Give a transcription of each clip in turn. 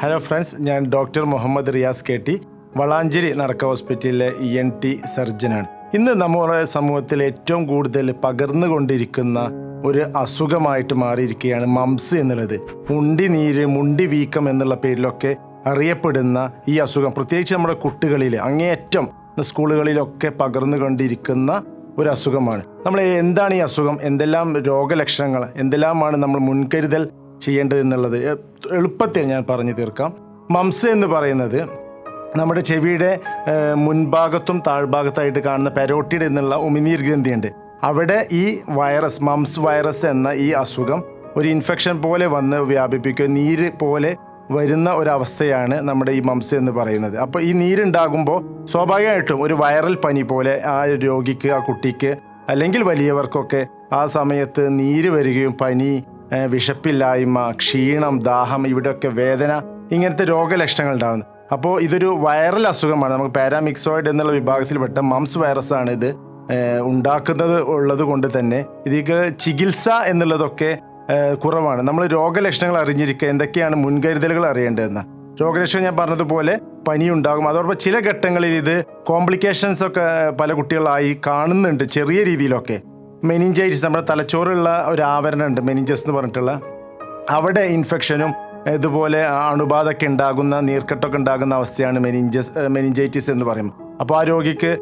Hello friends ഞാൻ doctor Muhammad Riyas K T Valanchery നടക്ക ഹോസ്പിറ്റലിലെ ഇ എൻ ടി സർജനാണ്. ഇന്ന് നമ്മുടെ സമൂഹത്തിൽ ഏറ്റവും കൂടുതൽ പകർന്നുകൊണ്ടിരിക്കുന്ന ഒരു അസുഖമായിട്ട് മാറിയിരിക്കുകയാണ് മംസ് എന്നുള്ളത്. മുണ്ടി നീര് മുണ്ടി വീക്കം എന്നുള്ള പേരിലൊക്കെ അറിയപ്പെടുന്ന ഈ അസുഖം. പ്രത്യേകിച്ച് നമ്മുടെ കുട്ടികളിൽ അങ്ങേയറ്റം സ്കൂളുകളിലൊക്കെ പകർന്നുകൊണ്ടിരിക്കുന്ന ഒരു അസുഖമാണ്. നമ്മൾ എന്താണ് ഈ അസുഖം? എന്തെല്ലാം രോഗലക്ഷണങ്ങൾ? എന്തെല്ലാമാണ് നമ്മൾ മുൻകരുതൽ ചെയ്യേണ്ടത് എന്നുള്ളത്? എളുപ്പത്തിൽ ഞാൻ പറഞ്ഞു തീർക്കാം. മംസ എന്ന് പറയുന്നത് നമ്മുടെ ചെവിയുടെ മുൻഭാഗത്തും താഴ്ഭാഗത്തായിട്ട് കാണുന്ന പെരോട്ടിഡ് എന്നുള്ള ഉമിനീർ ഗ്രന്ഥിയുണ്ട്. അവിടെ ഈ വൈറസ് മംസ് വൈറസ് എന്ന ഈ അസുഖം ഒരു ഇൻഫെക്ഷൻ പോലെ വന്ന് വ്യാപിപ്പിക്കുക നീര് പോലെ വരുന്ന ഒരവസ്ഥയാണ് നമ്മുടെ ഈ മംസ എന്ന് പറയുന്നത്. അപ്പോൾ ഈ നീരുണ്ടാകുമ്പോൾ സ്വാഭാവികമായിട്ടും ഒരു വൈറൽ പനി പോലെ ആ രോഗിക്ക് ആ കുട്ടിക്ക് അല്ലെങ്കിൽ വലിയവർക്കൊക്കെ ആ സമയത്ത് നീര് വരികയും പനി വിശപ്പില്ലായ്മ ക്ഷീണം ദാഹം ഇവിടെയൊക്കെ വേദന ഇങ്ങനത്തെ രോഗലക്ഷണങ്ങൾ ഉണ്ടാകുന്നത് അപ്പോൾ ഇതൊരു വൈറൽ അസുഖമാണ്. നമുക്ക് പാരാമിക്സോയിഡ് എന്നുള്ള വിഭാഗത്തിൽപ്പെട്ട മംസ് വൈറസ് ആണ് ഇത് ഉണ്ടാക്കുന്നത് ഉള്ളത് കൊണ്ട് തന്നെ ഇതിക്ക് ചികിത്സ എന്നുള്ളതൊക്കെ കുറവാണ്. നമ്മൾ രോഗലക്ഷണങ്ങൾ അറിഞ്ഞിരിക്കുക എന്തൊക്കെയാണ് മുൻകരുതലുകൾ അറിയേണ്ടതെന്ന്. രോഗലക്ഷണം ഞാൻ പറഞ്ഞതുപോലെ പനി ഉണ്ടാകും അതോടൊപ്പം ചില ഘട്ടങ്ങളിൽ ഇത് കോംപ്ലിക്കേഷൻസ് ഒക്കെ പല കുട്ടികളായി കാണുന്നുണ്ട് ചെറിയ രീതിയിലൊക്കെ. മെനിഞ്ചൈറ്റിസ് നമ്മുടെ തലച്ചോറുള്ള ഒരു ആവരണം ഉണ്ട് മെനിഞ്ചസ് എന്ന് പറഞ്ഞിട്ടുള്ള. അവിടെ ഇൻഫെക്ഷനും ഇതുപോലെ അണുബാധയൊക്കെ ഉണ്ടാകുന്ന നീർക്കെട്ടൊക്കെ ഉണ്ടാകുന്ന അവസ്ഥയാണ് മെനിഞ്ചസ് മെനിഞ്ചൈറ്റിസ് എന്ന് പറയും അപ്പോൾ ആ രോഗിക്ക്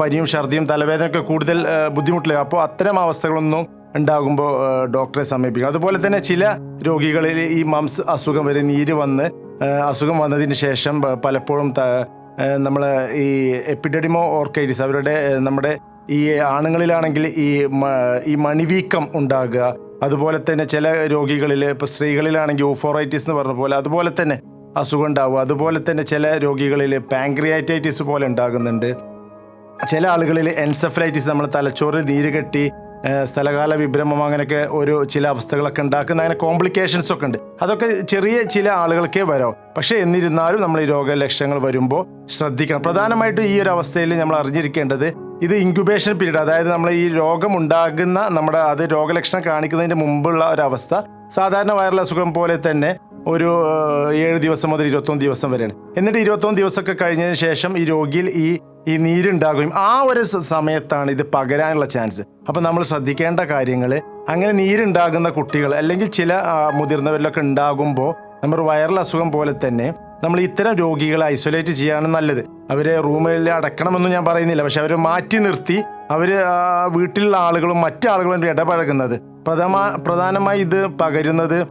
പനിയും ഛർദിയും തലവേദനയൊക്കെ കൂടുതൽ ബുദ്ധിമുട്ടില്ല അപ്പോൾ അത്തരം അവസ്ഥകളൊന്നും ഉണ്ടാകുമ്പോൾ ഡോക്ടറെ സമീപിക്കുക അതുപോലെ തന്നെ ചില രോഗികളിൽ ഈ മംസ് അസുഖം വരെ നീര് വന്ന് അസുഖം വന്നതിന് ശേഷം പലപ്പോഴും നമ്മൾ ഈ എപ്പിഡെഡിമോ ഓർക്കൈറ്റിസ് അവരുടെ നമ്മുടെ ഈ ആണുങ്ങളിലാണെങ്കിൽ ഈ ഈ മണിവീക്കം ഉണ്ടാകുക. അതുപോലെ തന്നെ ചില രോഗികളിൽ ഇപ്പോൾ സ്ത്രീകളിലാണെങ്കിൽ ഓഫോറൈറ്റിസ് എന്ന് പറഞ്ഞ പോലെ അതുപോലെ തന്നെ അസുഖം ഉണ്ടാവുക. അതുപോലെ തന്നെ ചില രോഗികളിൽ പാങ്ക്രിയാറ്റൈറ്റിസ് പോലെ ഉണ്ടാകുന്നുണ്ട്. ചില ആളുകളിൽ എൻസെഫലൈറ്റിസ് നമ്മൾ തലച്ചോറിൽ നീര് കെട്ടി സ്ഥലകാല വിഭ്രമം അങ്ങനെയൊക്കെ ഒരു ചില അവസ്ഥകളൊക്കെ ഉണ്ടാക്കുന്ന അങ്ങനെ കോംപ്ലിക്കേഷൻസ് ഒക്കെ ഉണ്ട്. അതൊക്കെ ചെറിയ ചില ആളുകൾക്കേ വരാം പക്ഷേ എന്നിരുന്നാലും നമ്മൾ ഈ രോഗലക്ഷണങ്ങൾ വരുമ്പോൾ ശ്രദ്ധിക്കണം. പ്രധാനമായിട്ടും ഈ ഒരു അവസ്ഥയിൽ നമ്മൾ അറിഞ്ഞിരിക്കേണ്ടത് ഇത് ഇൻക്യുബേഷൻ പീരീഡ് അതായത് നമ്മൾ ഈ രോഗം ഉണ്ടാകുന്ന നമ്മുടെ അത് രോഗലക്ഷണം കാണിക്കുന്നതിന് മുമ്പുള്ള ഒരവസ്ഥ. സാധാരണ വൈറൽ അസുഖം പോലെ തന്നെ ഒരു ഏഴ് ദിവസം മുതൽ ഇരുപത്തൊന്ന് ദിവസം വരെയാണ്. എന്നിട്ട് ഇരുപത്തൊന്ന് ദിവസമൊക്കെ കഴിഞ്ഞതിന് ശേഷം ഈ രോഗിയിൽ ഈ ഈ നീരുണ്ടാകുകയും ആ ഒരു സമയത്താണ് ഇത് പകരാനുള്ള ചാൻസ് അപ്പം നമ്മൾ ശ്രദ്ധിക്കേണ്ട കാര്യങ്ങൾ അങ്ങനെ നീരുണ്ടാകുന്ന കുട്ടികൾ അല്ലെങ്കിൽ ചില മുതിർന്നവരിലൊക്കെ ഉണ്ടാകുമ്പോൾ നമ്മൾ വൈറൽ അസുഖം പോലെ തന്നെ നമ്മൾ ഇത്തരം രോഗികളെ ഐസൊലേറ്റ് ചെയ്യാനും നല്ലത്. അവരെ റൂമുകളിൽ അടക്കണമെന്നും ഞാൻ പറയുന്നില്ല. പക്ഷെ അവരെ മാറ്റി നിർത്തി അവർ വീട്ടിലുള്ള ആളുകളും മറ്റു ആളുകളും ഇടപഴകുന്നത്. പ്രഥമ പ്രധാനമായി ഇത് പകരുന്നത്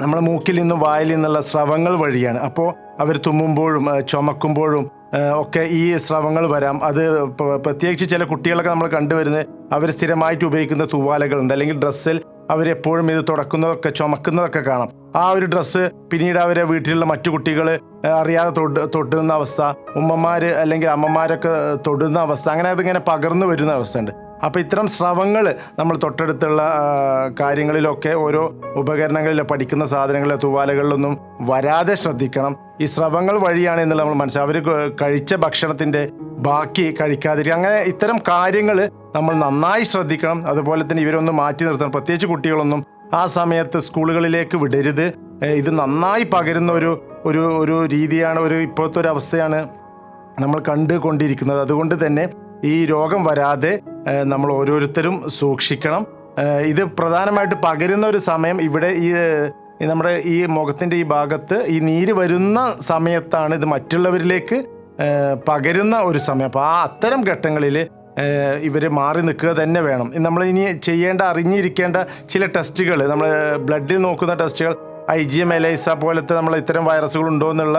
നമ്മൾ മൂക്കിൽ നിന്നും വായിൽ നിന്നുള്ള സ്രവങ്ങൾ വഴിയാണ്. അപ്പോൾ അവർ തുമ്മുമ്പോഴും ചുമക്കുമ്പോഴും ഒക്കെ ഈ സ്രവങ്ങൾ വരാം. അത് പ്രത്യേകിച്ച് ചില കുട്ടികളൊക്കെ നമ്മൾ കണ്ടുവരുന്നത് അവർ സ്ഥിരമായിട്ട് ഉപയോഗിക്കുന്ന തൂവാലകളുണ്ട്. അല്ലെങ്കിൽ ഡ്രസ്സിൽ അവരെപ്പോഴും ഇത് തുടക്കുന്നതൊക്കെ ചുമക്കുന്നതൊക്കെ കാണാം. ആ ഒരു ഡ്രസ്സ് പിന്നീട് അവരെ വീട്ടിലുള്ള മറ്റു കുട്ടികൾ അറിയാതെ തൊട്ട് തൊട്ടുന്ന അവസ്ഥ ഉമ്മമാർ അല്ലെങ്കിൽ അമ്മമാരൊക്കെ തൊടുന്ന അവസ്ഥ അങ്ങനെ അതിങ്ങനെ പകർന്നു വരുന്ന അവസ്ഥയുണ്ട്. അപ്പോൾ ഇത്തരം സ്രവങ്ങൾ നമ്മൾ തൊട്ടടുത്തുള്ള കാര്യങ്ങളിലൊക്കെ ഓരോ ഉപകരണങ്ങളിൽ പഠിക്കുന്ന സാധനങ്ങളിലെ തൂവാലകളിലൊന്നും വരാതെ ശ്രദ്ധിക്കണം. ഈ സ്രവങ്ങൾ വഴിയാണ് എന്നുള്ള നമ്മൾ മനസ്സിലാവും അവർ കഴിച്ച ഭക്ഷണത്തിന്റെ ബാക്കി കഴിക്കാതിരിക്കുക. അങ്ങനെ ഇത്തരം കാര്യങ്ങൾ നമ്മൾ നന്നായി ശ്രദ്ധിക്കണം. അതുപോലെ തന്നെ ഇവരൊന്നും മാറ്റി നിർത്തണം. പ്രത്യേകിച്ച് കുട്ടികളൊന്നും ആ സമയത്ത് സ്കൂളുകളിലേക്ക് വിടരുത്. ഇത് നന്നായി പകരുന്ന ഒരു ഒരു ഒരു രീതിയാണ് ഒരു ഇപ്പോഴത്തെ ഒരു അവസ്ഥയാണ് നമ്മൾ കണ്ടുകൊണ്ടിരിക്കുന്നത്. അതുകൊണ്ട് തന്നെ ഈ രോഗം വരാതെ നമ്മൾ ഓരോരുത്തരും സൂക്ഷിക്കണം. ഇത് പ്രധാനമായിട്ട് പകരുന്ന ഒരു സമയം ഇവിടെ ഈ നമ്മുടെ ഈ മുഖത്തിന്റെ ഈ ഭാഗത്ത് ഈ നീര് വരുന്ന സമയത്താണ് ഇത് മറ്റുള്ളവരിലേക്ക് പകരുന്ന ഒരു സമയം. അപ്പോൾ ആ അത്തരം ഘട്ടങ്ങളിൽ ഇവർ മാറി നിൽക്കുക തന്നെ വേണം. നമ്മൾ ഇനി ചെയ്യേണ്ട അറിഞ്ഞിരിക്കേണ്ട ചില ടെസ്റ്റുകൾ നമ്മൾ ബ്ലഡിൽ നോക്കുന്ന ടെസ്റ്റുകൾ ഐ ജി എം എലൈസ പോലത്തെ നമ്മൾ ഇത്തരം വൈറസുകൾ ഉണ്ടോ എന്നുള്ള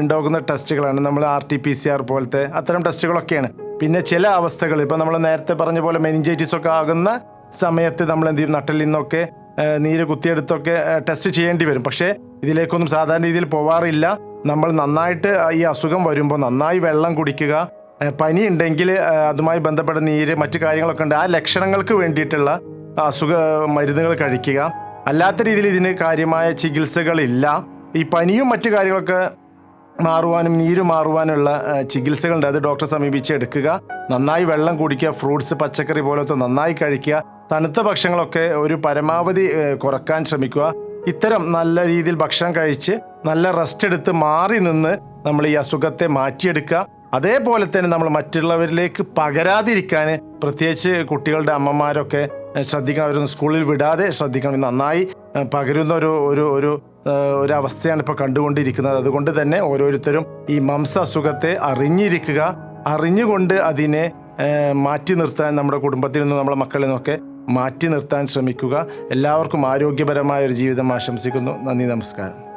ഉണ്ടാക്കുന്ന ടെസ്റ്റുകളാണ്. നമ്മൾ R T P C R പോലത്തെ അത്തരം ടെസ്റ്റുകളൊക്കെയാണ്. പിന്നെ ചില അവസ്ഥകൾ ഇപ്പം നമ്മൾ നേരത്തെ പറഞ്ഞ പോലെ മെനിഞ്ചൈറ്റിസ് ഒക്കെ ആകുന്ന സമയത്ത് നമ്മൾ എന്ത് ചെയ്യും? നട്ടിൽ നിന്നൊക്കെ നീര് കുത്തിയെടുത്തൊക്കെ ടെസ്റ്റ് ചെയ്യേണ്ടി വരും. പക്ഷേ ഇതിലേക്കൊന്നും സാധാരണ രീതിയിൽ പോവാറില്ല. നമ്മൾ നന്നായിട്ട് ഈ അസുഖം വരുമ്പോൾ നന്നായി വെള്ളം കുടിക്കുക പനി ഉണ്ടെങ്കിൽ അതുമായി ബന്ധപ്പെട്ട നീര് മറ്റു കാര്യങ്ങളൊക്കെ ഉണ്ട്. ആ ലക്ഷണങ്ങൾക്ക് വേണ്ടിയിട്ടുള്ള അസുഖ മരുന്നുകൾ കഴിക്കുക. അല്ലാത്ത രീതിയിൽ ഇതിന് കാര്യമായ ചികിത്സകളില്ല. ഈ പനിയും മറ്റു കാര്യങ്ങളൊക്കെ മാറുവാനും നീര് മാറുവാനുള്ള ചികിത്സകളുണ്ട്. അത് ഡോക്ടറെ സമീപിച്ച് എടുക്കുക. നന്നായി വെള്ളം കുടിക്കുക ഫ്രൂട്ട്സ് പച്ചക്കറി പോലത്തെ നന്നായി കഴിക്കുക തണുത്ത ഭക്ഷണങ്ങളൊക്കെ ഒരു പരമാവധി കുറയ്ക്കാൻ ശ്രമിക്കുക. ഇത്തരം നല്ല രീതിയിൽ ഭക്ഷണം കഴിച്ച് നല്ല റെസ്റ്റ് എടുത്ത് മാറി നിന്ന് നമ്മൾ ഈ അസുഖത്തെ മാറ്റിയെടുക്കുക. അതേപോലെ തന്നെ നമ്മൾ മറ്റുള്ളവരിലേക്ക് പകരാതിരിക്കാൻ പ്രത്യേകിച്ച് കുട്ടികളുടെ അമ്മമാരൊക്കെ ശ്രദ്ധിക്കണം. അവരൊന്നും സ്കൂളിൽ വിടാതെ ശ്രദ്ധിക്കണം. നന്നായി പകരുന്ന ഒരു ഒരു ഒരു ഒരു അവസ്ഥയാണ് ഇപ്പോൾ കണ്ടുകൊണ്ടിരിക്കുന്നത്. അതുകൊണ്ട് തന്നെ ഓരോരുത്തരും ഈ മംസ അസുഖത്തെ അറിഞ്ഞിരിക്കുക. അറിഞ്ഞുകൊണ്ട് അതിനെ മാറ്റി നിർത്താൻ നമ്മുടെ കുടുംബത്തിൽ നിന്നും നമ്മുടെ മക്കളിൽ നിന്നൊക്കെ മാറ്റി നിർത്താൻ ശ്രമിക്കുക. എല്ലാവർക്കും ആരോഗ്യപരമായ ഒരു ജീവിതം ആശംസിക്കുന്നു. നന്ദി നമസ്കാരം.